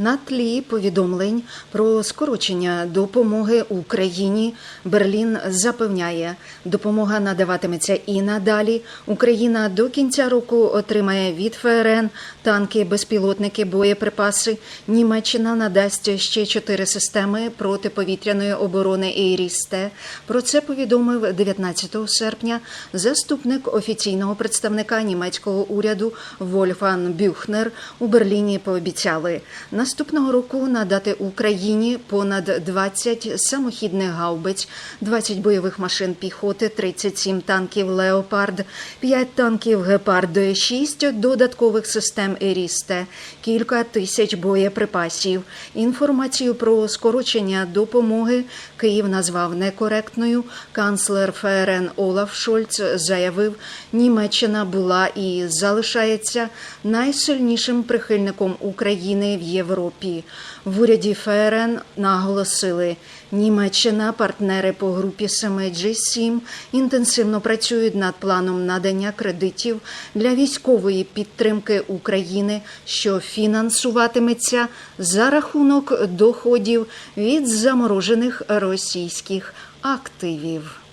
На тлі повідомлень про скорочення допомоги Україні Берлін запевняє, допомога надаватиметься і надалі. Україна до кінця року отримає від ФРН танки, безпілотники, боєприпаси. Німеччина надасть ще чотири системи протиповітряної оборони «Ейрісте». Про це повідомив 19 серпня заступник офіційного представника німецького уряду Вольфан Бюхнер у Берліні. Пообіцяли наступного року надати Україні понад 20 самохідних гаубиць, 20 бойових машин піхоти, 37 танків Леопард, 5 танків Гепард, 6 додаткових систем Ерісте, кілька тисяч боєприпасів. Інформацію про скорочення допомоги Київ назвав некоректною. Канцлер ФРН Олаф Шольц заявив, Німеччина була і залишається найсильнішим прихильником України в Європі. В уряді ФРН наголосили, Німеччина, партнери по групі 7 G7 інтенсивно працюють над планом надання кредитів для військової підтримки України, що фінансуватиметься за рахунок доходів від заморожених російських активів.